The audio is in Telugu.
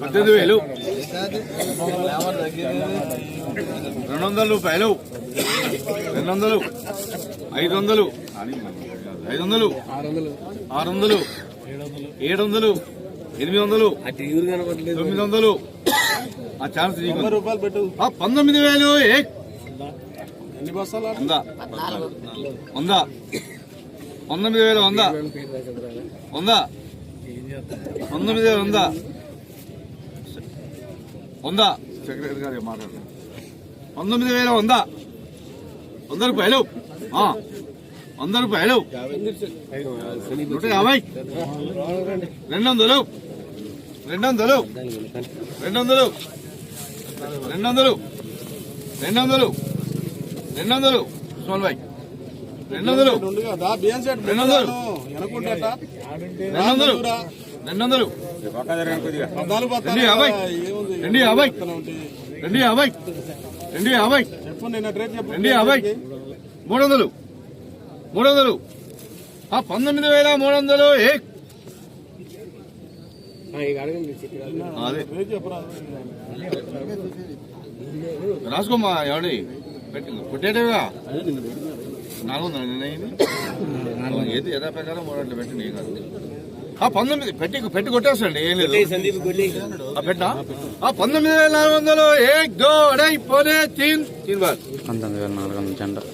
పద్దెనిమిది వేలు. రెండు వందల రూపాయలు. రెండు వందలు. ఐదు వందలు. ఐదు వందలు. ఆరు వందలు. ఏడు వందలు. ఎనిమిది వందలు. తొమ్మిది వందలు. ఆ ఛాన్స్. రూపాయలు పెట్టు. పంతొమ్మిది వేలు. ఏ? ఉందా పంతొమ్మిది వేల వంద. వంద. పంతొమ్మిది వేల వంద. వందా. సెక్రటరీ గారు మాట్లాడు పంతొమ్మిది వేల వంద. వంద రూపాయలు. వంద రూపాయలు. నూట యాభై. రెండు వందలు రెండు వందలు రెండు వందలు రెండు వందలు రెండు వందలు రెండు వందలు ఉస్మాన్ భాయ్ రెండు రెండు యాభై. యాభై. యాభై. యాభై మూడు వందలు మూడు వందలు ఆ పంతొమ్మిది వేల మూడు వందలు ఏ అదే. రాసుకోమ్మా ఎవడి కొట్టేటగా నాలుగు వందల ఏది యథాప్రకారం మూడు వందలు పెట్టండి ఏం కాదు పంతొమ్మిది పెట్టి పెట్టి కొట్టేసండి ఏం లేదు. పెట్టా? పంతొమ్మిది వేల నాలుగు వందలు ఏ దో అడై పోనే తీన్ తీన్ పంతొమ్మిది వేల నాలుగు వందల